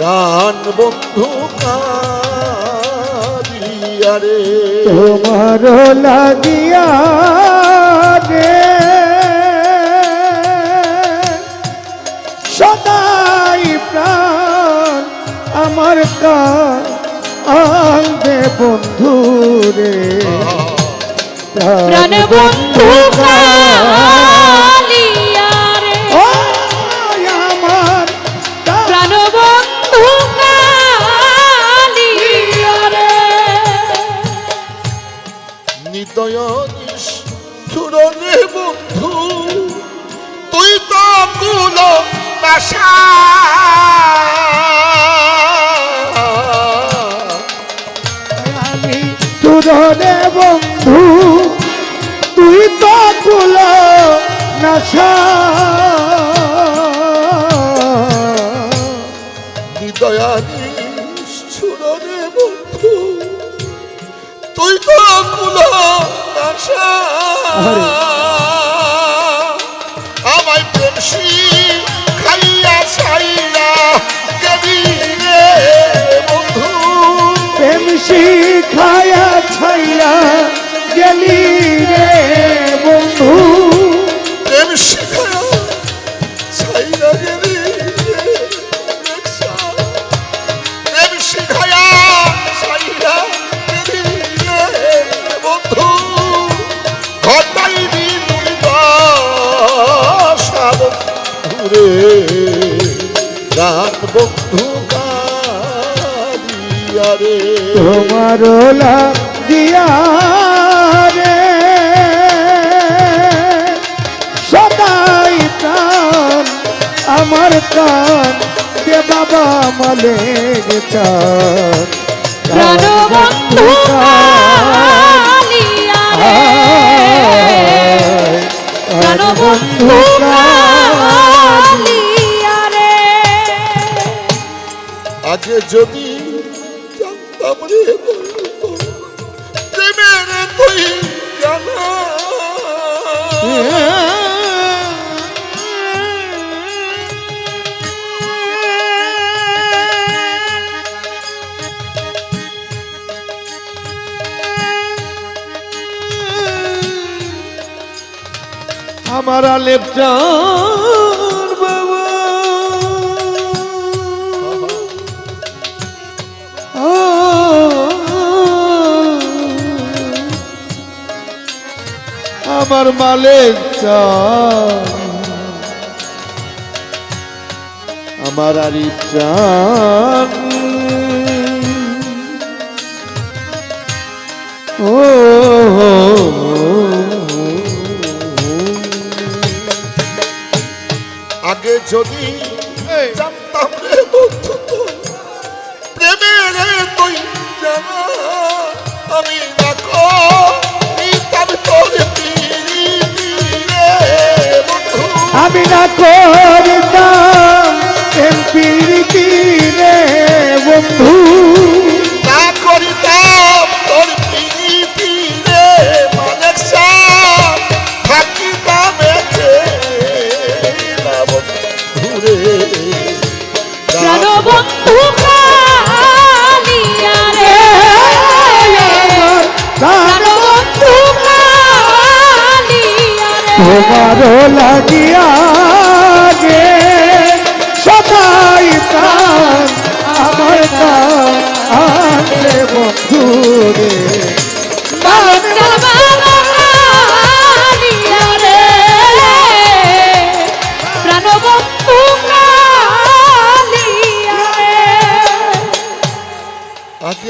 প্রাণ বন্ধু রে। তোমার লাগিয়া রে। সদাই প্রাণ আমার আনবে বন্ধু রে। প্রাণ বন্ধু আমার প্রাণ বন্ধু কালিয়া রে নিদয় সুরনে বন্ধু তুই তো কুল বাসা আমি বন্ধু তুই তো কুল নাশা সুরনে বন্ধু তুই তো কুলা বাসা বন্ধু রে তোমার রে। সদাই প্রাণ আমার কান দে বাবা মালে চান বন্ধু যদি জানতাম রে প্রেমের তুই জানা। আমার আলেপ আমার মালেক চান আমার আরিফ চান ও আগে যদি জানতাম রে বন্ধু প্রেমের তুই জানা আমি করিতাম তোর আমি না করতাম এমপিরিতি রে বন্ধু। না করিতাম তোর পিরিতি রে মানেক থাকিতাম এতে না বন্ধু রে প্রাণ বন্ধু কালিয়া রে। প্রাণ বন্ধু কালিয়া রে। তোমারও লাগিয়া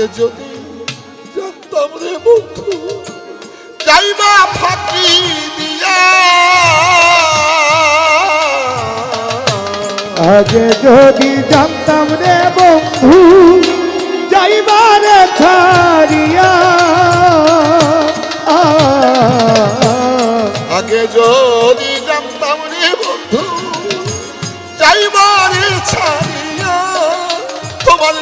আগে যদি জানতাম রে বন্ধু যাইবা ফাঁকি দিয়া। আগে যদি জানতাম রে বন্ধু যাইবারে ছাড়িয়া। আগে যদি জানতাম রে বন্ধু যাইবারে ছাড়িয়া। তোমার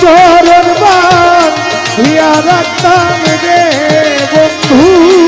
চরণ বান হিয়া রাখতাম রে বন্ধু।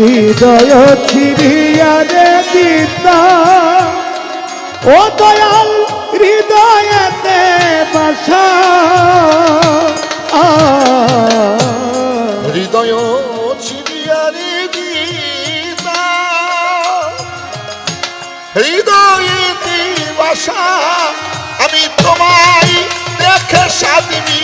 হৃদয় ছিড়িয়া রে দিতা ও দয়াল হৃদয়তে বাসা। হৃদয় ছিড়িয়ারে দিতা হৃদয়েতে বাসা। আমি তোমায় দেখে সাদিনী